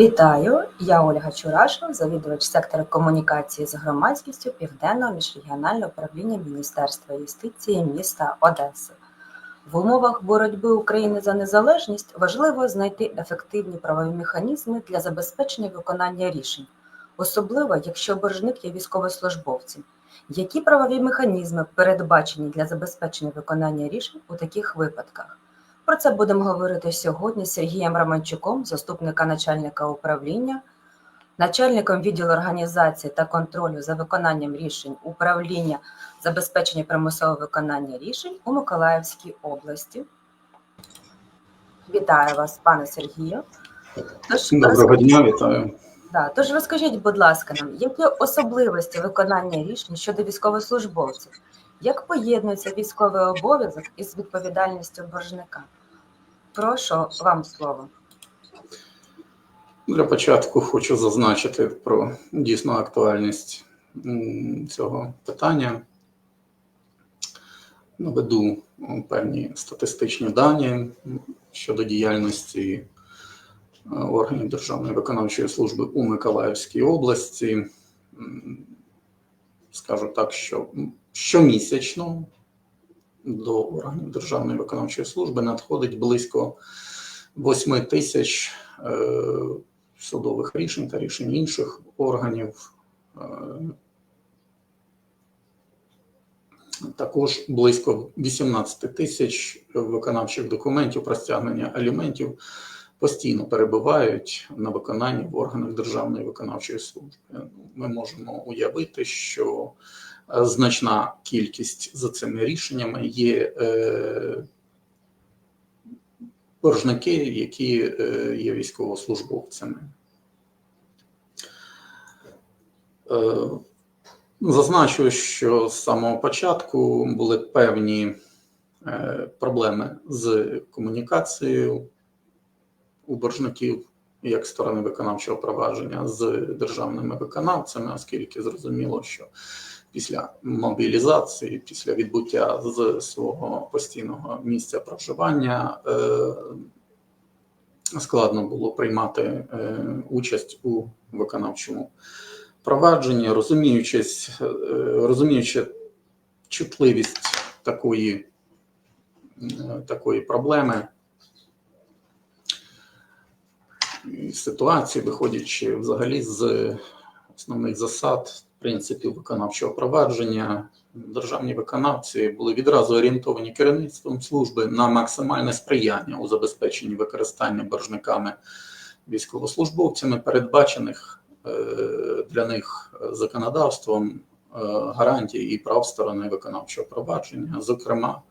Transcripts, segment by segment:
Вітаю, я Ольга Чурашова, завідувач сектору комунікації з громадськістю Південного міжрегіонального управління Міністерства юстиції міста Одеси. В умовах боротьби України за незалежність важливо знайти ефективні правові механізми для забезпечення виконання рішень, особливо якщо боржник є військовослужбовцем. Які правові механізми передбачені для забезпечення виконання рішень у таких випадках? Про це будемо говорити сьогодні з Сергієм Романчуком, заступника начальника управління, начальником відділу організації та контролю за виконанням рішень управління забезпечення примусового виконання рішень у Миколаївській області. Вітаю вас, пане Сергію. Тож, Доброго дня, вітаю. Да, тож розкажіть, будь ласка, нам, які особливості виконання рішень щодо військовослужбовців? Як поєднується військовий обов'язок із відповідальністю боржника? Прошу вам слово. Для початку хочу зазначити про дійсну актуальність цього питання. Наведу певні статистичні дані щодо діяльності е, органів Державної виконавчої служби у Миколаївській області. Скажу так, що щомісячно до органів Державної виконавчої служби надходить близько 8 тисяч е, судових рішень та рішень інших органів. Е, Також близько 18 тисяч виконавчих документів про стягнення аліментів постійно перебувають на виконанні в органах Державної виконавчої служби. Ми можемо уявити, що значна кількість за цими рішеннями є е, боржники, які е, є військовослужбовцями. Е, Зазначу, що з самого початку були певні проблеми з комунікацією у боржників як сторони виконавчого провадження з державними виконавцями, оскільки зрозуміло, що після мобілізації, після відбуття з свого постійного місця проживання е, складно було приймати е, участь у виконавчому провадженні, розуміючись, е, розуміючи чутливість такої, такої проблеми ситуації, виходячи взагалі з основних засад, принципів виконавчого провадження, державні виконавці були відразу орієнтовані керівництвом служби на максимальне сприяння у забезпеченні використання боржниками військовослужбовцями передбачених е, для них законодавством е, гарантій і прав сторони виконавчого провадження, зокрема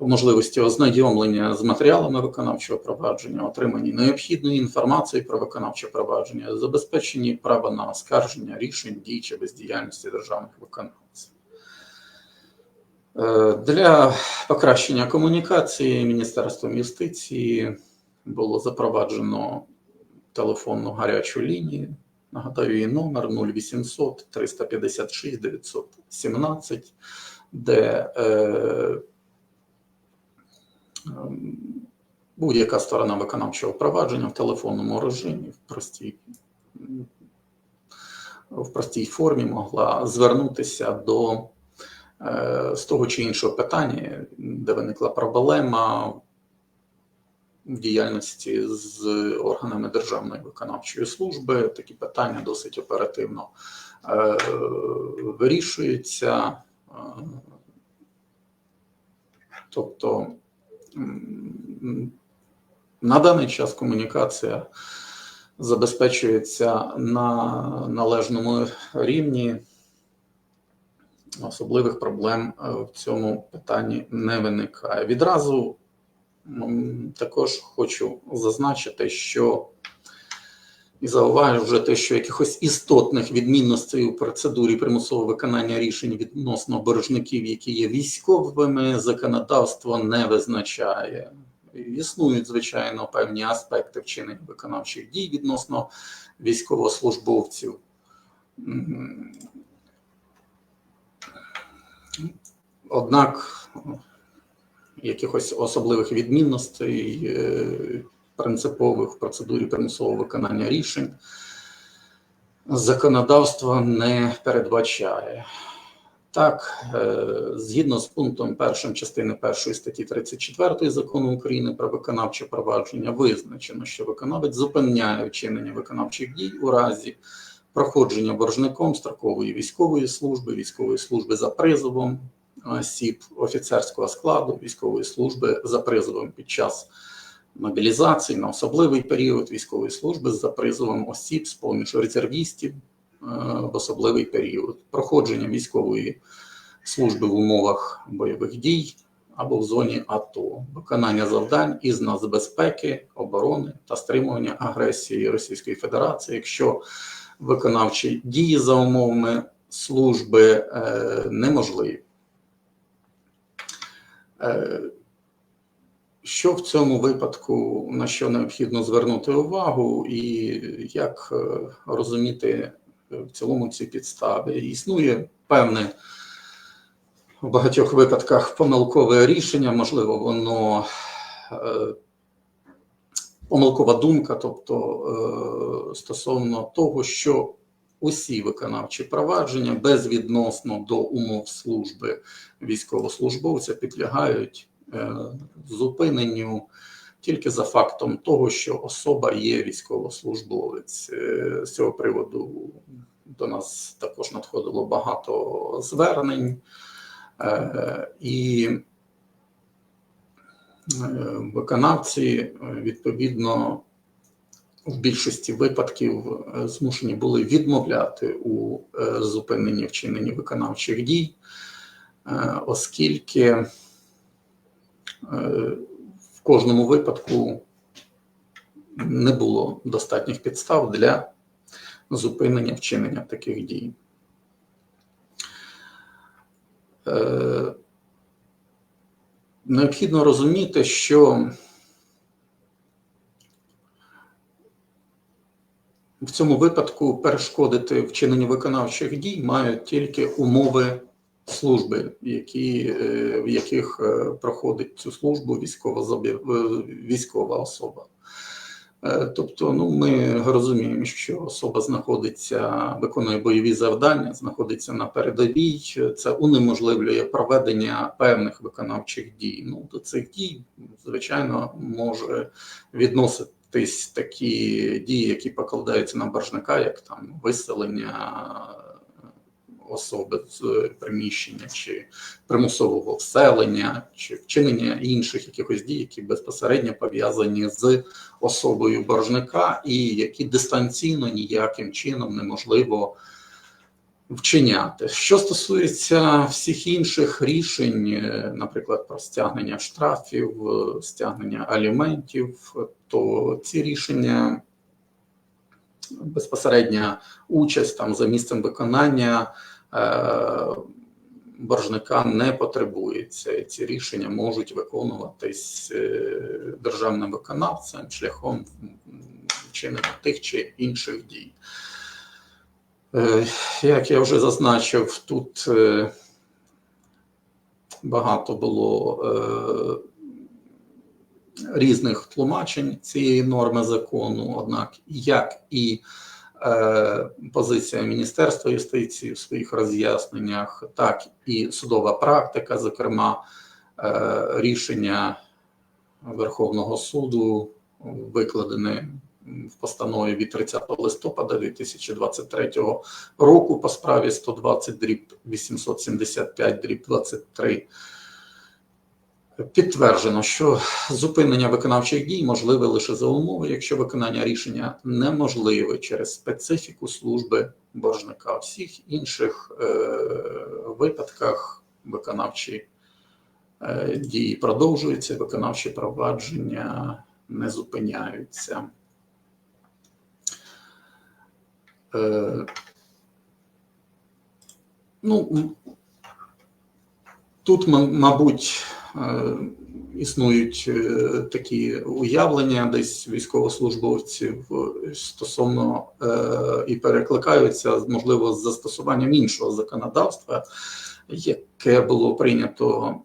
можливості ознайомлення з матеріалами виконавчого провадження, отриманні необхідної інформації про виконавче провадження, забезпеченні права на оскарження рішень дій чи бездіяльності державних виконавців. Е, Для покращення комунікації Міністерством юстиції було запроваджено телефонну гарячу лінію. Нагадаю, її номер 0800 356 917, де е, будь-яка сторона виконавчого провадження в телефонному режимі в простій, в простій формі могла звернутися до е, з того чи іншого питання, де виникла проблема в діяльності з органами Державної виконавчої служби. Такі питання досить оперативно е, вирішуються. Е, Тобто на даний час комунікація забезпечується на належному рівні. Особливих проблем е, в цьому питанні не виникає. Відразу також хочу зазначити, що і зауважу вже те, що якихось істотних відмінностей у процедурі примусового виконання рішень відносно боржників, які є військовими, законодавство не визначає. Існують, звичайно, певні аспекти вчинення виконавчих дій відносно військовослужбовців. Однак якихось особливих відмінностей е, принципових в процедурі примусового виконання рішень законодавство не передбачає. Так, е, згідно з пунктом 1 частини 1 статті 34 закону України про виконавче провадження, визначено, що виконавець зупиняє вчинення виконавчих дій у разі проходження боржником строкової військової служби, військової служби за призовом осіб офіцерського складу, військової служби за призовом під час мобілізації на особливий період військової служби за призовом осіб з поміж резервістів е, в особливий період, проходження військової служби в умовах бойових дій або в зоні АТО, виконання завдань із нацбезпеки, оборони та стримування агресії Російської Федерації, якщо виконавчі дії за умовами служби е, неможливі. Що в цьому випадку на що необхідно звернути увагу, і як е, розуміти е, в цілому ці підстави? Існує певне в багатьох випадках помилкове рішення, можливо, воно е, помилкова думка, тобто стосовно того, що усі виконавчі провадження безвідносно до умов служби військовослужбовця підлягають зупиненню тільки за фактом того, що особа є військовослужбовець. Е, З цього приводу до нас також надходило багато звернень, Е, і е, виконавці е, відповідно в більшості випадків е, змушені були відмовляти у е, зупиненні вчиненні виконавчих дій, е, оскільки е, в кожному випадку не було достатніх підстав для зупинення вчинення таких дій. Е, Необхідно розуміти, що в цьому випадку перешкодити вчиненню виконавчих дій мають тільки умови служби, які, е, в яких е, проходить цю службу військова, е, військова особа. Тобто, ну ми розуміємо, що особа знаходиться, виконує бойові завдання, знаходиться на передовій. Це унеможливлює проведення певних виконавчих дій. Ну до цих дій, звичайно, може відноситись такі дії, які покладаються на боржника, як там виселення особи з приміщення чи примусового вселення, чи вчинення інших якихось дій, які безпосередньо пов'язані з особою боржника, і які дистанційно ніяким чином неможливо вчиняти. Що стосується всіх інших рішень, е, наприклад, про стягнення штрафів, е, стягнення аліментів, то ці рішення безпосередня участь там за місцем виконання е, боржника не потребується. Ці рішення можуть виконуватись е, державним виконавцем шляхом вчинення тих чи інших дій. Е, Як я вже зазначив, тут е, багато було е, різних тлумачень цієї норми закону, однак, як і е, позиція Міністерства юстиції в своїх роз'ясненнях, так і судова практика, зокрема, е, рішення Верховного суду, викладене в постанові від 30 листопада 2023 року по справі 120 дріб 875 дріб 23 Підтверджено, що зупинення виконавчих дій можливе лише за умови, якщо виконання рішення неможливе через специфіку служби боржника. У всіх інших е, випадках виконавчі е, дії продовжуються, виконавчі провадження не зупиняються. Е, ну, тут, мабуть, існують е, такі уявлення десь військовослужбовців е, стосовно е, і перекликаються, можливо, з застосуванням іншого законодавства, яке було прийнято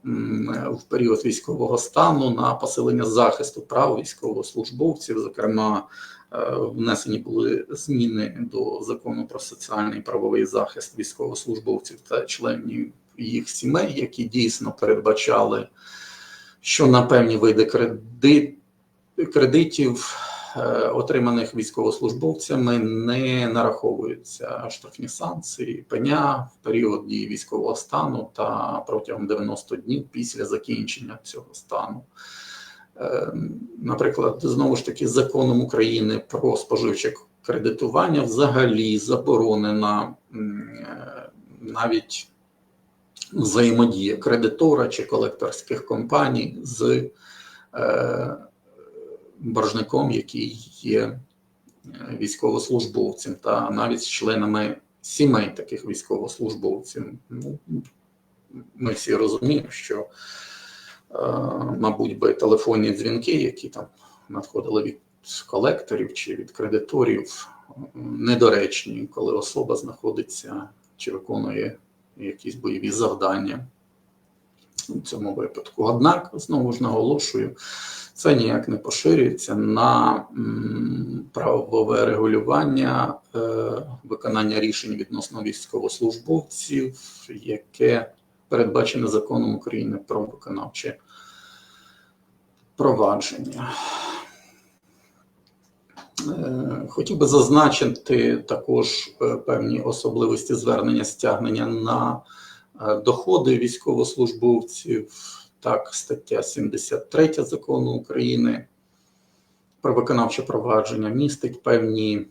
в період військового стану на посилення захисту прав військовослужбовців. Зокрема, е, внесені були зміни до закону про соціальний правовий захист військовослужбовців та членів їх сімей, які дійсно передбачали, що на певні види кредит, кредитів, е, отриманих військовослужбовцями, не нараховуються штрафні санкції, пеня в період дії військового стану та протягом 90 днів після закінчення цього стану. Е, Наприклад, знову ж таки, законом України про споживче кредитування взагалі заборонена е, навіть взаємодія кредитора чи колекторських компаній з е, боржником, який є е, військовослужбовцем, та навіть з членами сімей таких військовослужбовців. Ну, ми всі розуміємо, що, е, мабуть, би телефонні дзвінки, які там надходили від колекторів чи від кредиторів, недоречні, коли особа знаходиться чи виконує якісь бойові завдання у цьому випадку. Однак, знову ж наголошую, це ніяк не поширюється на правове регулювання е, виконання рішень відносно військовослужбовців, яке передбачене законом України про виконавче провадження. Е, Хотів би зазначити також е, певні особливості звернення стягнення на е, доходи військовослужбовців. Так, стаття 73 закону України про виконавче провадження містить певні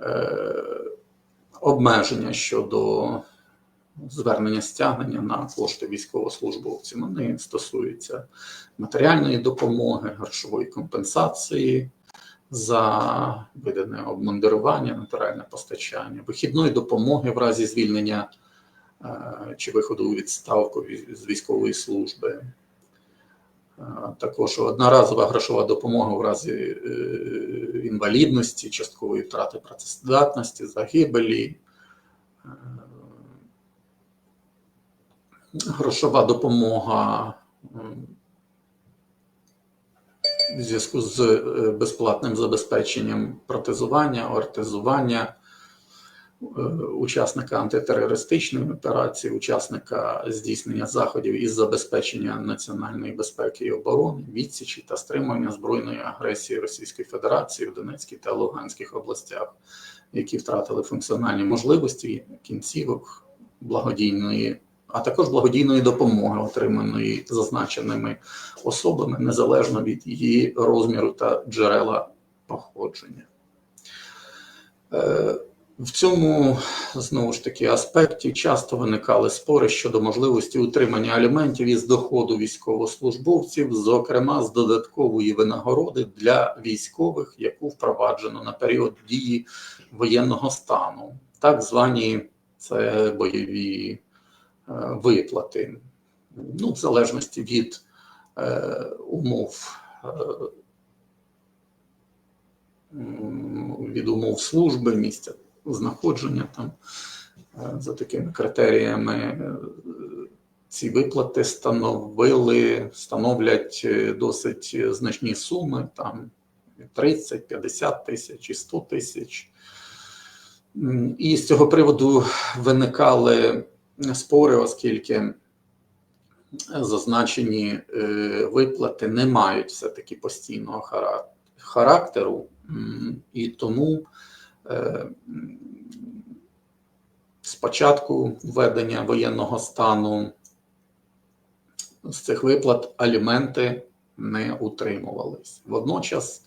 е, обмеження щодо звернення стягнення на кошти військовослужбовців. Вони стосуються матеріальної допомоги, грошової компенсації за видане обмундирування, натуральне постачання, вихідної допомоги в разі звільнення е, чи виходу у відставку з військової служби. Е, Також одноразова грошова допомога в разі е, інвалідності, часткової втрати працездатності, загибелі. Грошова допомога в зв'язку з е, безплатним забезпеченням протезування, ортезування е, учасника антитерористичної операції, учасника здійснення заходів із забезпечення національної безпеки і оборони, відсічі та стримування збройної агресії Російської Федерації в Донецькій та Луганських областях, які втратили функціональні можливості кінцівок благодійної. А також благодійної допомоги, отриманої зазначеними особами незалежно від її розміру та джерела походження. Е, В цьому знову ж таки аспекті часто виникали спори щодо можливості утримання аліментів із доходу військовослужбовців, зокрема з додаткової винагороди для військових, яку впроваджено на період дії воєнного стану, так звані це бойові виплати, ну, в залежності від е, умов е, від умов служби, місця знаходження там е, за такими критеріями. е, Ці виплати становили, становлять е, досить значні суми, там 30, 50 тисяч і 100 тисяч. І з цього приводу виникали спори, оскільки зазначені е, виплати не мають все-таки постійного хара- характеру, і тому е, спочатку введення воєнного стану з цих виплат аліменти не утримувались. Водночас,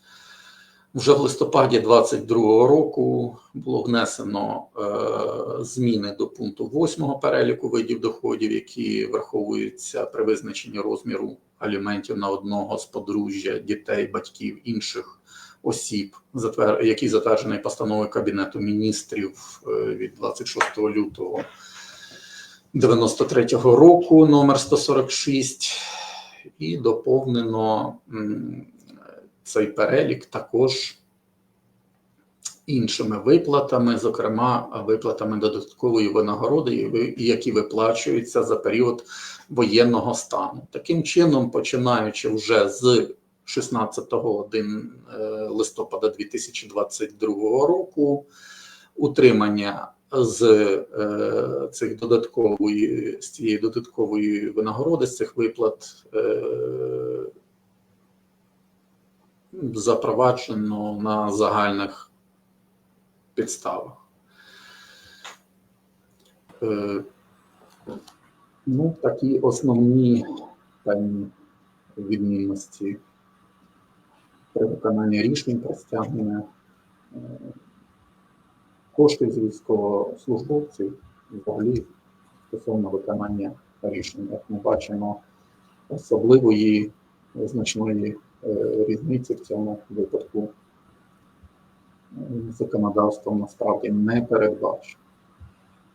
вже в листопаді 2022 року було внесено е, зміни до пункту 8 переліку видів доходів, які враховуються при визначенні розміру аліментів на одного з подружжя, дітей, батьків інших осіб, затвер... який затверджений постановою Кабінету міністрів е, від 26 лютого 93-го року, номер 146, і доповнено цей перелік також іншими виплатами, зокрема виплатами додаткової винагороди, які виплачуються за період воєнного стану. Таким чином, починаючи вже з 16 дин- е, листопада 2022 року, утримання з е, цих додаткової з цієї додаткової винагороди, з цих виплат е, запроваджено на загальних підставах. Е, Ну, такі основні певні відмінності при виконанні рішень про стягнення е, коштів з військовослужбовців взагалі стосовно виконання рішень. Як ми бачимо, особливої значної е, різниці в цьому випадку е, законодавством насправді не передбачено.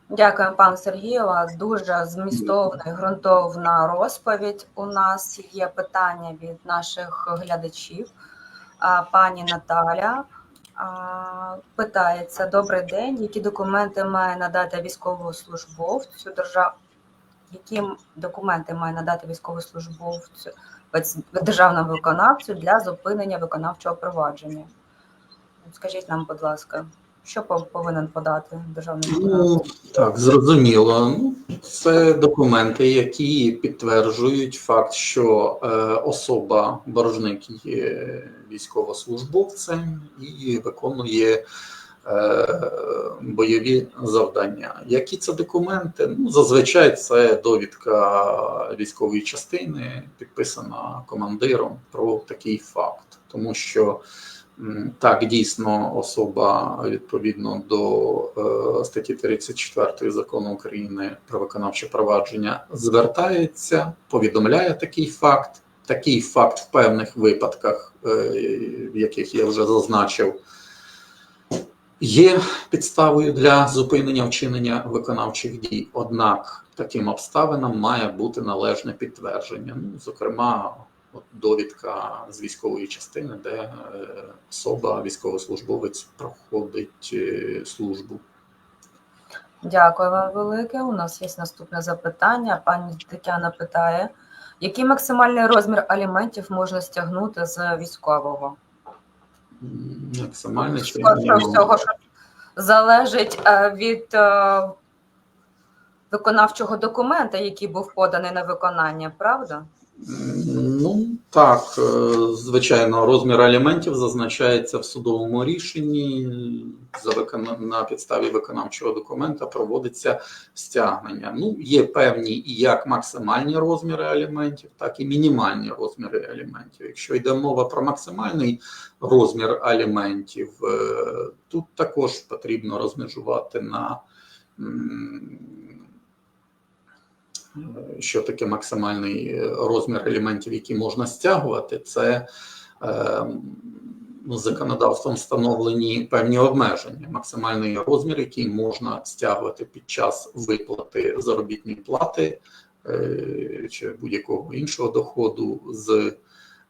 Дякую, пан Сергію. Дуже змістовна і ґрунтовна розповідь. У нас є питання від наших глядачів. Пані Наталя питається: Добрий день. Які документи має надати військовослужбовцю держав... Які документи має надати військовослужбовцю державному виконавцю для зупинення виконавчого провадження? Скажіть нам, будь ласка, що пов- повинен подати державний виконавець? Ну, так, зрозуміло. Ну, це документи, які підтверджують факт, що е, особа боржник є військовослужбовцем і виконує е, бойові завдання. Які це документи? Ну, зазвичай це довідка військової частини, підписана командиром про такий факт, тому що. Так, дійсно, особа відповідно до е, статті 34 закону України про виконавче провадження звертається, повідомляє такий факт. Такий факт в певних випадках, е, в яких я вже зазначив, є підставою для зупинення вчинення виконавчих дій. Однак таким обставинам має бути належне підтвердження. Ну, зокрема, от довідка з військової частини, де е, особа, військовослужбовець проходить е, службу. Дякую вам велике. У нас є наступне запитання. Пані Тетяна питає, який максимальний розмір аліментів можна стягнути з військового? М, Максимальне Скорше всього, що залежить е, від е, виконавчого документа, який був поданий на виконання, правда? Ну так, е, звичайно, розмір аліментів зазначається в судовому рішенні. За викона... на підставі виконавчого документа проводиться стягнення. Ну, є певні і як максимальні розміри аліментів, так і мінімальні розміри аліментів. Якщо йде мова про максимальний розмір аліментів, е, тут також потрібно розмежувати на що таке максимальний е, розмір елементів, які можна стягувати, це е, ну, законодавством встановлені певні обмеження. Максимальний розмір, який можна стягувати під час виплати заробітної плати е, чи будь-якого іншого доходу з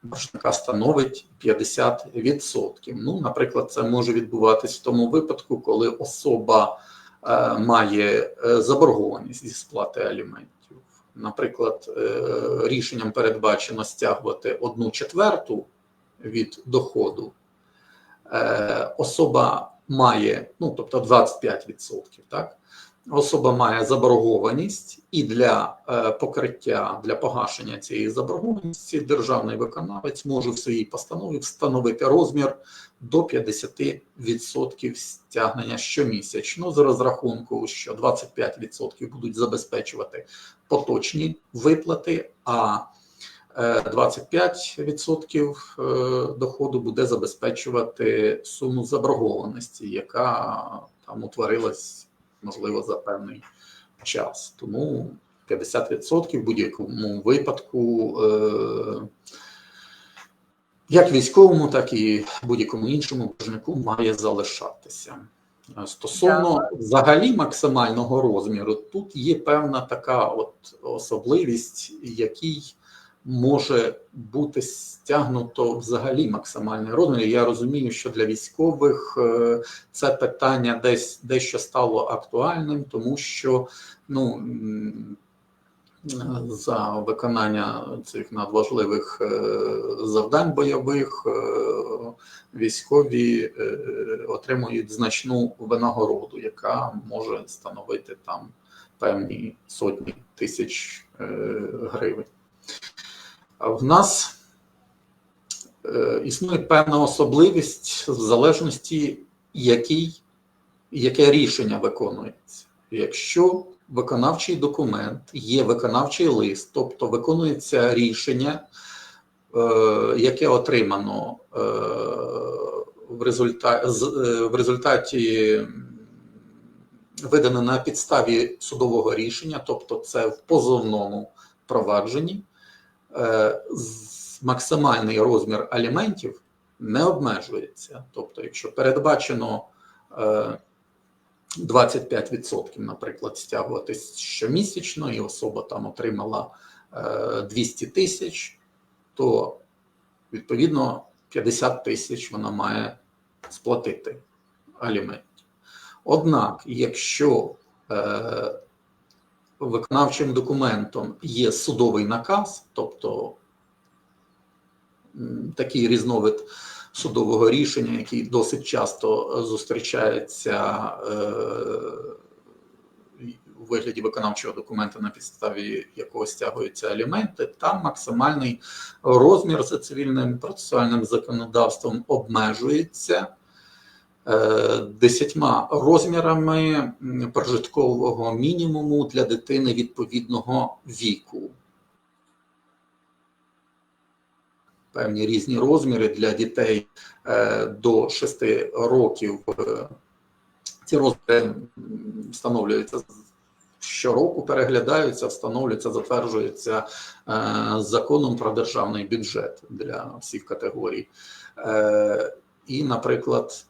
боржника становить 50%. Ну, наприклад, це може відбуватись в тому випадку, коли особа має заборгованість зі сплати аліментів. Наприклад, е, рішенням передбачено стягувати одну четверту від доходу. Е, Особа має, ну тобто 25%, так? Особа має заборгованість, і для е, покриття для погашення цієї заборгованості державний виконавець може в своїй постанові встановити розмір до 50% стягнення щомісячно з розрахунку, що 25% будуть забезпечувати поточні виплати, а е, 25% е, доходу буде забезпечувати суму заборгованості, яка там утворилась, можливо, за певний час. Тому 50% в будь-якому випадку. е, Як військовому, так і будь-якому іншому боржнику має залишатися. Е, Стосовно взагалі максимального розміру, тут є певна така от особливість, який може бути стягнуто взагалі максимальний розмір. Я розумію, що для військових е, це питання десь дещо стало актуальним, тому що ну. За виконання цих надважливих е, завдань бойових е, військові отримують значну винагороду, яка може становити там певні сотні тисяч гривень. В нас е, існує певна особливість в залежності, який, яке рішення виконується. Якщо виконавчий документ є виконавчий лист, тобто виконується рішення, е, яке отримано е, в, результа... з- е, в результаті видане на підставі судового рішення, тобто це в позовному провадженні, максимальний розмір аліментів не обмежується. Тобто, якщо передбачено е, 25%, наприклад, стягуватись щомісячно, і особа там отримала е, 200 тисяч, то відповідно 50 тисяч вона має сплатити аліментів. Однак, якщо е, виконавчим документом є судовий наказ, тобто такий різновид судового рішення, який досить часто зустрічається е, у вигляді виконавчого документа, на підставі якого стягуються аліменти, там максимальний розмір за цивільним процесуальним законодавством обмежується десятьма розмірами прожиткового мінімуму для дитини відповідного віку. Певні різні розміри для дітей е, до 6 років. е, Ці розміри встановлюються щороку, переглядаються, встановлюються, затверджуються е, законом про державний бюджет для всіх категорій. Е, І, наприклад,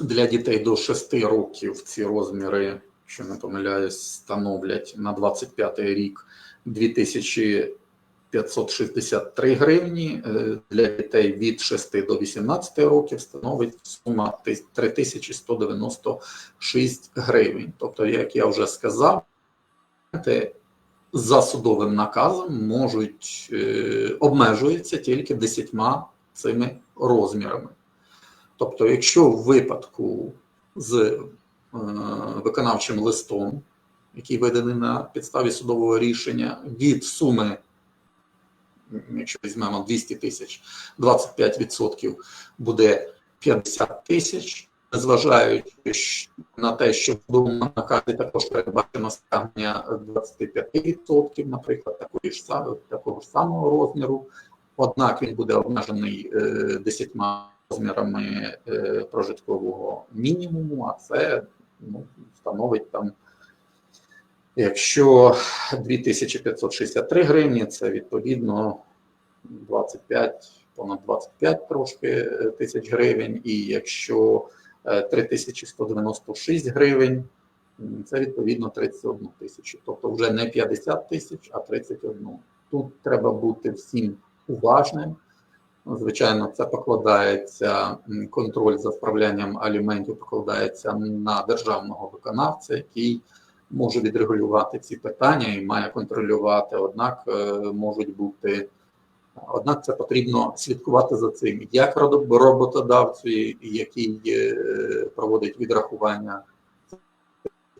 для дітей до 6 років ці розміри, якщо не помиляюсь, становлять на 25 рік 2563 гривні. Е, Для дітей від 6 до 18 років становить сума 3196 гривень. Тобто, як я вже сказав, за судовим наказом можуть е, обмежуються тільки 10 цими розмірами. Тобто, якщо в випадку з е, виконавчим листом, який виданий на підставі судового рішення, від суми, якщо візьмемо 200 тисяч, 25% буде 50 тисяч, незважаючи на те, що в судовому наказі також передбачено стягнення 25%, наприклад, такої ж, такого ж самого розміру, однак він буде обмежений е, 10 розмірами е, прожиткового мінімуму, а це ну, становить там, якщо 2563 гривні, це відповідно 25, понад 25 трошки е, тисяч гривень, і якщо е, 3196 гривень, це відповідно 31 тисячу. Тобто вже не 50 тисяч, а 31. Тут треба бути всім уважним. Ну, Звичайно, це покладається контроль за справлянням аліментів, покладається на державного виконавця, який може відрегулювати ці питання і має контролювати. Однак е, можуть бути, однак це потрібно слідкувати за цим, як робо- роботодавцю, який е, проводить відрахування,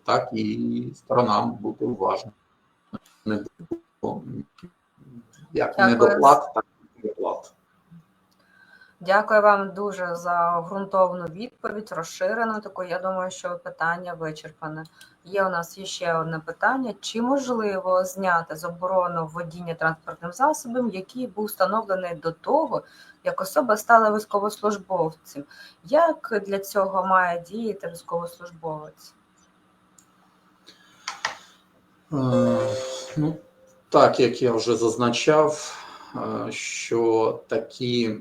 так і сторонам бути уважним. Як недоплат, так і виплат. Дякую вам дуже за ґрунтовну відповідь, розширену таку. Я думаю, що питання вичерпане. Є у нас ще одне питання: чи можливо зняти заборону водіння транспортним засобом, який був встановлений до того, як особа стала військовослужбовцем? Як для цього має діяти військовослужбовець? Е, Ну, так, як я вже зазначав, е, що такі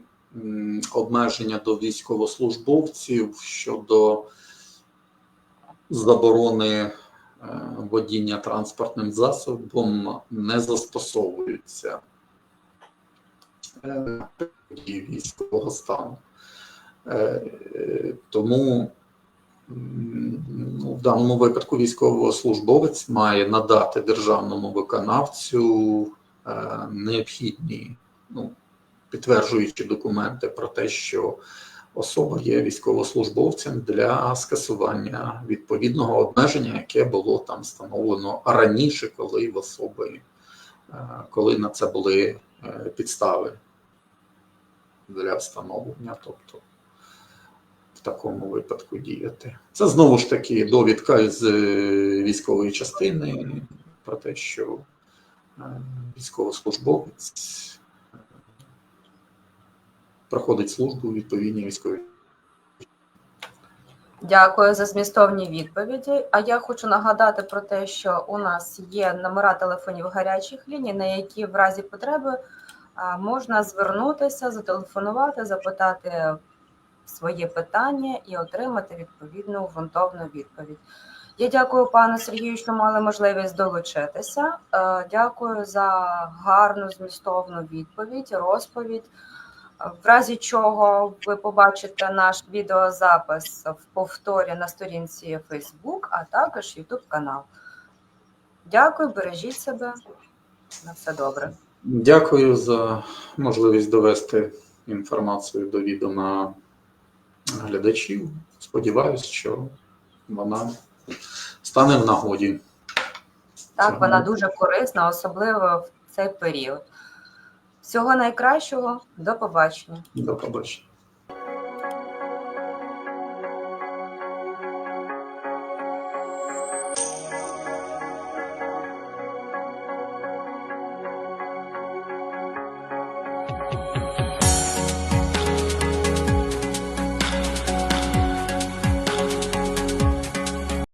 обмеження до військовослужбовців щодо заборони водіння транспортним засобом не застосовуються е, військового стану. Е, е, Тому ну, в даному випадку військовослужбовець має надати державному виконавцю е, необхідні ну, підтверджуючи документи про те, що особа є військовослужбовцем для скасування відповідного обмеження, яке було там встановлено раніше, коли в особи, е, коли на це були е, підстави для встановлення, тобто в такому випадку діяти. Це знову ж таки довідка з е, військової частини про те, що військовослужбовець проходить службу у відповідній військовій. Дякую за змістовні відповіді. А я хочу нагадати про те, що у нас є номера телефонів гарячих ліній, на які в разі потреби можна звернутися, зателефонувати, запитати своє питання і отримати відповідну ґрунтовну відповідь. Я дякую пану Сергію, що мали можливість долучитися. Е, Дякую за гарну змістовну відповідь, розповідь. В разі чого ви побачите наш відеозапис в повторі на сторінці Facebook, а також YouTube канал. Дякую, бережіть себе. На все добре. Дякую за можливість довести інформацію до відома глядачів. Сподіваюсь, що вона стане в нагоді. Так, вона дуже корисна, особливо в цей період. Всього найкращого, до побачення. До побачення.